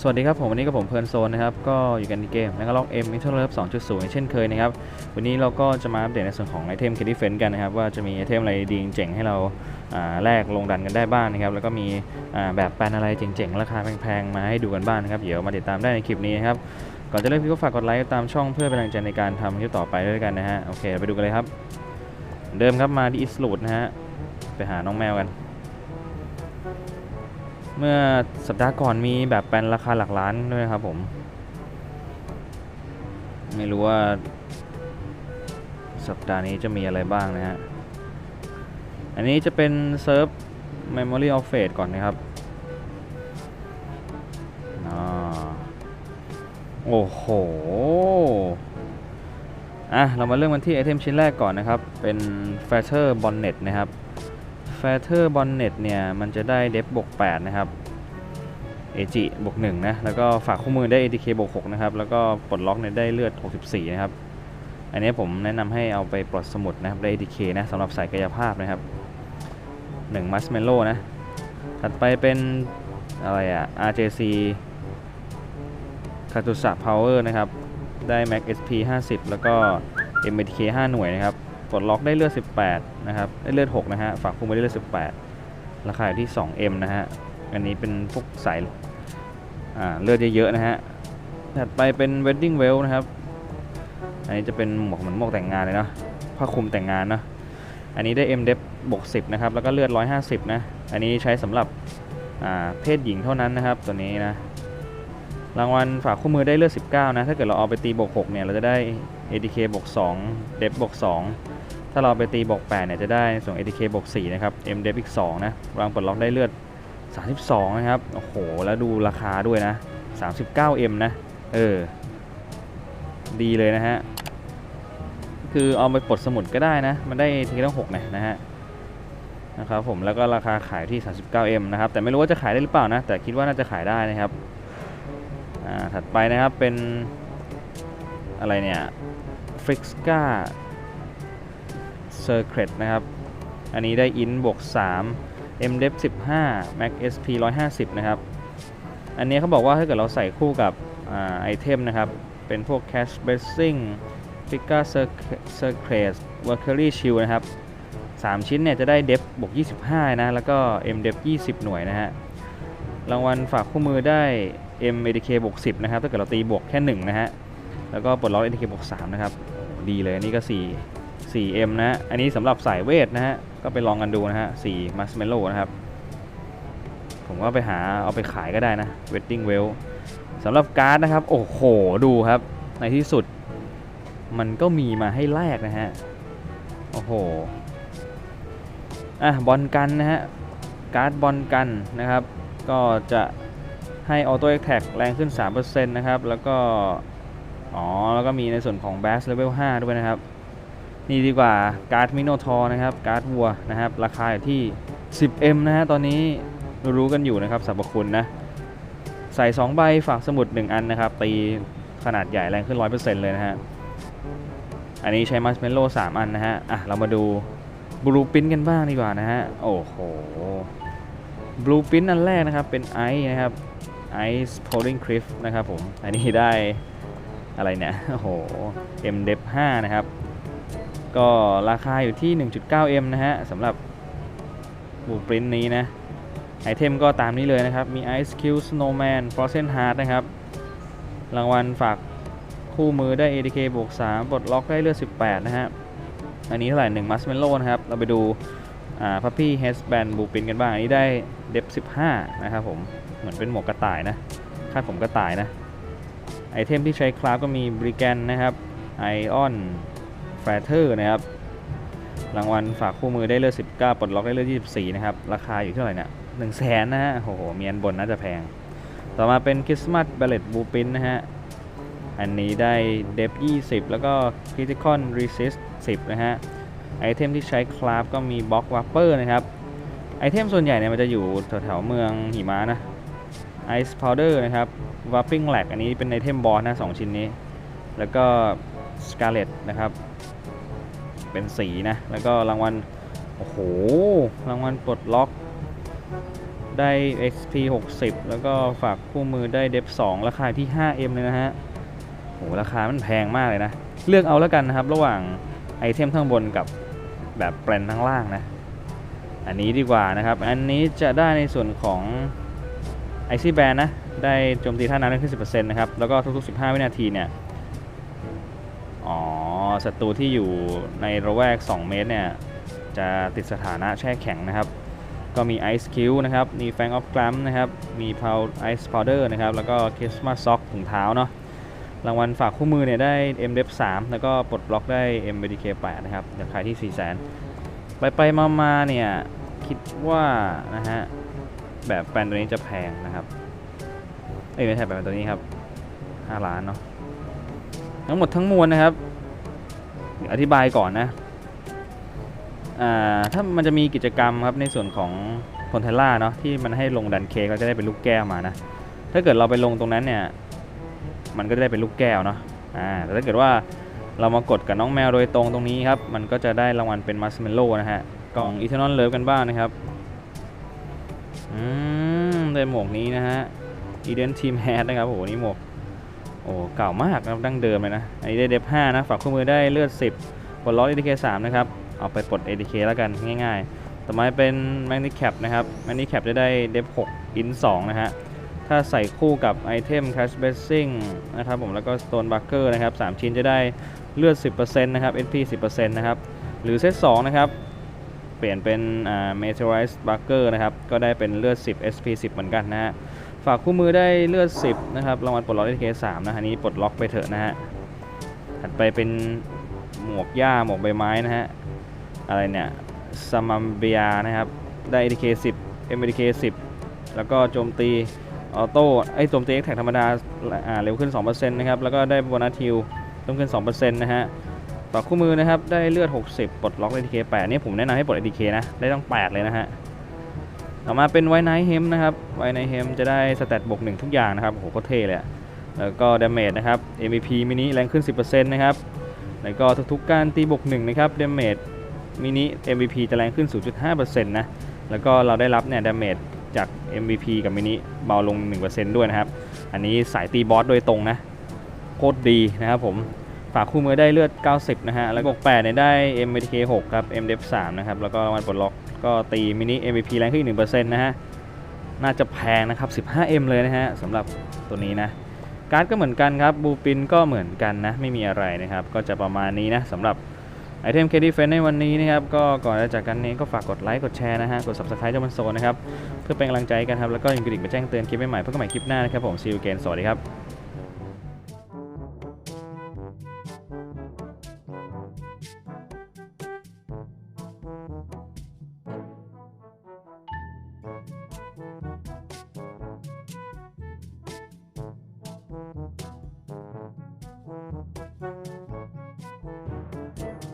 สวัสดีครับผมวันนี้กับผมเพลินโซนนะครับก็อยู่กันในเกมแล้วก็ล็อกเอ็มมิทเทิลเลิฟ2.0เช่นเคยนะครับวันนี้เราก็จะมาอัปเดตในส่วนของไอเทมคิดดี้เฟนกันนะครับว่าจะมีไอเทมอะไรดีเจ๋งให้เราแลกลงดันกันได้บ้างนะครับแล้วก็มีแบบแปลนอะไรเจ๋งๆ ราคาแพงๆ มาให้ดูกันบ้างนะครับเดี๋ยวมาติดตามได้ในคลิปนี้นะครับก่อนจะเริ่มพี่ก็ฝากกดไลค์ตามช่องเพื่อเป็นกำลังใจในการทำคลิปต่อไปด้วยกันนะฮะโอเคไปดูกันเลยครับ เดิมครับมาที่อิสลูดนะฮะไปหาน้องแมวกัน เมื่อสัปดาห์ก่อนมีแบบแปลนราคาหลักล้านด้วยครับผม ไม่รู้ว่า สัปดาห์นี้จะมีอะไรบ้างนะฮะ อันนี้จะเป็นเซิร์ฟ Memory of Fate ก่อนนะครับอโอ้โห อะ เรามาเริ่มกันที่ไอเทมชิ้นแรกก่อนนะครับ เป็น f a t t e r Bonnet นะครับ f a t t e r Bonnet เนี่ย มันจะได้เดฟบวก8นะครับเอจิบวก1นะ แล้วก็ฝากคู่มือได้ ATK บวก6นะครับ แล้วก็ปลดล็อกเนี่ยได้เลือด 64 นะครับ อันนี้ผมแนะนำให้เอาไปปลดสมุดนะครับได้ ATK นะสำหรับสายกายภาพนะครับ1 Marshmallow นะ ถัดไปเป็นอะไรอะ RJC คาตุสะ Power นะครับ ได้ Max SP 50 แล้วก็ MTK 5 หน่วยนะครับ ปลดล็อกได้เลือด 18 นะครับได้เลือด 6 นะฮะ ฝากคุมไว้ได้เลือด 18 ราคาอยู่ที่ 2M นะฮะ อันนี้เป็นพวกสายเลือดเยอะๆนะฮะ ถัดไปเป็น Wedding Well นะครับ อันนี้จะเป็นหมวกเหมือนหมวกแต่งงานเลยเนาะ ผ้าคลุมแต่งงานเนาะ อันนี้ได้ M d e p บวก 10 นะครับ แล้วก็เลือด 150 นะ อันนี้ใช้สำหรับเพศหญิงเท่านั้นนะครับ ตัวนี้นะ รางวัลฝากคู่มือได้เลือด 19 นะ ถ้าเกิดเราเอาไปตีบวก 6 เนี่ย เราจะได้ ATK บวก2 d e p บวก2 ถ้าเราไปตีบวก8เนี่ยจะได้ส่ง ATK บวก4นะครับ M d e p อีก2นะวางปลดล็อกได้เลือด 32 นะครับ โอ้โห แล้วดูราคาด้วยนะ 39M นะ เออ ดีเลยนะฮะ คือเอาไปปลดสมุดก็ได้นะ มันได้ทีละ6นะนะฮะนะครับผมแล้วก็ราคาขายที่ 39M นะครับ แต่ไม่รู้ว่าจะขายได้หรือเปล่านะ แต่คิดว่าน่าจะขายได้นะครับอ่าถัดไปนะครับเป็นอะไรเนี่ย f r i x k a Secret นะครับ อันนี้ได้อินบวก3 m d e p 15 max sp 150 นะครับ อันนี้เขาบอกว่าถ้าเกิดเราใส่คู่กับอไอเทมนะครับ เป็นพวก cash blessing f i g a Secret Mercury Shield นะครับ 3 ชิ้นเนี่ยจะได้เดฟบวก 25 นะ แล้วก็ m d e p 20 หน่วยนะฮะ รางวัลฝากคู่มือได้ M ADK บวก 10 นะครับ ถ้าเกิดเราตีบวกแค่ 1 นะฮะ แล้วก็ปลดล็อก ADK บวก 3 นะครับ ดีเลยอันนี้ก็ 4 4M นะอันนี้สำหรับสายเวทนะฮะ ก็ไปลองกันดูนะฮะ4 Marshmallow นะครับ ผมว่าไปหาเอาไปขายก็ได้นะ Wedding Well สำหรับการ์ดนะครับ โอ้โห ดูครับ ในที่สุด มันก็มีมาให้แลกนะฮะ โอ้โห อะ บอลกันนะฮะ การ์ดบอลกันนะครับ ก็จะให้ออโต้แอ t แท็กแรงขึ้น 3%นะครับ แล้วก็ อ๋อ แล้วก็มีในส่วนของ Bass Level 5ด้วยนะครับ นี่ดีกว่าการ์ดมิโนทอนะครับการ์ดวัวนะครับ ราคาอยู่ที่ 10M นะฮะตอนนี้รู้กันอยู่นะครับสรรพคุณนะ ใส่ 2 ใบฝากสมุด 1 อันนะครับ ตีขนาดใหญ่แรงขึ้น 100%เลยนะฮะ อันนี้ใช้มัสเมโล่3อันนะฮะ อะ เรามาดูบลูปินกันบ้างดีกว่านะฮะ โอ้โหบลูปินอันแรกนะครับ เป็นไอซ์นะครับไอซ์โพลิงคริฟนะครับผม อันนี้ได้อะไรเนี่ย โอ้โห M d e p 5นะครับ ก็ราคาอยู่ที่ 1.9M นะฮะสำหรับบูปรินนี้นะ ไอเทมก็ตามนี้เลยนะครับ มี Ice Cube Snowman Frozen Heart นะครับ รางวัลฝากคู่มือได้ ADK บวก3ปลดล็อกได้เลือด 18 นะฮะ อันนี้เท่าไหร่1 Marshmallow นะครับ เราไปดูอ่า Puppy Headband บูปินกันบ้าง อันนี้ได้เดฟ15 นะครับผม เหมือนเป็นหมวกกระต่ายนะ คาดผมกระต่ายนะ ไอเทมที่ใช้คราฟก็มี Brigand นะครับ Ion f a t t e r นะครับ รางวัลฝากคู่มือได้เลือด19ปลดล็อกได้เลือด24 นะครับ ราคาอยู่เท่าไหร่เนี่ย1 0 0 0 0แสนนะฮะ โอ้โหมีอันบนน่าจะแพง ต่อมาเป็น Christmas Ballet b l u e p r i n t นะฮะ อันนี้ได้เดฟ20 แล้วก็ Critical Resist 10 นะฮะ ไอเทมที่ใช้คราฟก็มี Box Wrapper นะครับ ไอเทมส่วนใหญ่เนี่ยมันจะอยู่แถวๆเมืองหิมะนะ Ice Powder นะครับ Warping Lag อันนี้เป็นไอเทมบอสนะ2ชิ้นนี้ แล้วก็ Scarlet นะครับ เป็นสีนะ แล้วก็รางวัล โอ้โห รางวัลปลดล็อก ได้ XP 60 แล้วก็ฝากคู่มือได้ d e p 2ราคาที่ 5M เลยนะฮะโหราคามันแพงมากเลยนะ เลือกเอาแล้วกันนะครับ ระหว่างไอเทมข้างบนกับแบบแปลนข้างล่างนะ อันนี้ดีกว่านะครับ อันนี้จะได้ในส่วนของไอซี่แบนนะ ได้โจมตีท่าน้ำได้ขึ้น10%นะครับ แล้วก็ทุกๆ 15 วินาทีเนี่ย ศัตรูที่อยู่ในระแวก 2 เมตรเนี่ย จะติดสถานะแช่แข็งนะครับ ก็มี Ice Cube นะครับ มี Fang of Glam นะครับ มี Pow Ice Powder นะครับ แล้วก็ Christmas Sock ถุงเท้าเนาะรางวัลฝากคู่มือเนี่ยได้ M d e p 3แล้วก็ปลดบล็อกได้ M b d k 8นะครับราคายที่ 4 0 0 0 0ไปไปมามาเนี่ยคิดว่านะฮะแบบแปลนตัวนี้จะแพงนะครับ เอ้ยไม่ใช่แบบแปลนตัวนี้ครับ 5 ล้านเนาะทั้งหมดทั้งมวลนะครับ อธิบายก่อนนะอ่าถ้ามันจะมีกิจกรรมครับในส่วนของพอนเทล่าเนาะที่มันให้ลงดันเคกก็จะได้เป็นลูกแก้วมานะ ถ้าเกิดเราไปลงตรงนั้นเนี่ย มันก็จะได้เป็นลูกแก้วเนาะอ่าแต่ถ้าเกิดว่าเรามากดกับน้องแมวโดยตรงตรงนี้ครับ มันก็จะได้รางวัลเป็นมัสเมลโล่นะฮะกล่องอีเทนอลเลิฟกันบ้างนะครับอืมได้หมวกนี้นะฮะอีเดนทีมแฮดนะครับโอ้โหนี่หมวก อ้เก่ามากนะครับดั้งเดิมเลยนะอันนี้ได้เดฟ5นะฝากคู่มือได้เลือด 10ปลดล็อก ADK 3นะครับเอาไปปลด ADK แล้วกันง่ายๆ ต่อมาเป็น m a g n i c a p นะครับ m a g n i c a p จะได้เดฟ6 in 2นะฮะถ้าใส่คู่กับไอเทม Cash Blessing นะครับผมแล้วก็ Stone Bucker นะครับ3ชิ้นจะได้เลือด 10%นะครับ SP 10%นะครับ หรือเซต2นะครับ เปลี่ยนเป็นอ่า Meteorite Bucker นะครับ ก็ได้เป็นเลือด 10 SP 10 เหมือนกันนะฮะ ฝากคู่มือได้เลือด 10 นะครับ รางวัลปลดล็อก ATK 3นะฮะนี้ปลดล็อกไปเถอะนะฮะ ถัดไปเป็นหมวกหญ้าหมวกใบไม้นะฮะ อะไรเนี่ยซามัมเบียนะครับ ได้ ATK 10 MATK 10 แล้วก็โจมตีออโต้ไอ้ยโจมตี X แท็กธรรมดาอ่าเร็วขึ้น 2%นะครับ แล้วก็ได้โบนัสทิวเพิ่มขึ้น 2%นะฮะฝากคู่มือนะครับ ได้เลือด 60 ปลดล็อก ATK 8นี่ผมแนะนำให้ปลด ATK นะ ได้ต้อง 8 เลยนะฮะ ต่อมาเป็นไวไนท์เฮมนะครับไวไนท์เฮมจะได้สเตตบวกหนึ่งทุกอย่างนะครับโอ้โหโคตรเท่เลยอะแล้วก็ดาเมจนะครับ MVP มินิแรงขึ้น 10%นะครับแล้วก็ทุกๆการตีบวกหนึ่งนะครับดาเมจมินิ MVP จะแรงขึ้น 0.5%นะแล้วก็เราได้รับเนี่ยดาเมจจาก MVP กับมินิเบาลง 1%ด้วยนะครับ อันนี้สายตีบอสโดยตรงนะ โคตรดีนะครับผม ฝากคู่มือได้เลือด 90 นะฮะ แล้วก็8เนี่ยได้ MTK 6ครับ MDF 3นะครับ แล้วก็รางวัลปลดล็อกก็ตีมินิ MVP แรงขึ้นอีก1%นะฮะ น่าจะแพงนะครับ 15M เลยนะฮะสำหรับตัวนี้นะ การ์ดก็เหมือนกันครับ บูปินก็เหมือนกันนะ ไม่มีอะไรนะครับ ก็จะประมาณนี้นะสำหรับไอเทมเคดีเฟนในวันนี้นะครับ ก็ก่อนจะจากกันนี้ก็ฝากกดไลค์ กดแชร์นะฮะ กด subscribe เจ้ามันโซนนะครับ เพื่อเป็นกำลังใจกันครับ แล้วก็อย่าลืมกระดิ่งไปแจ้งเตือนคลิปใหม่ๆเพื่อกันใหม่คลิปหน้านะครับผม see you again สวัสดีครับ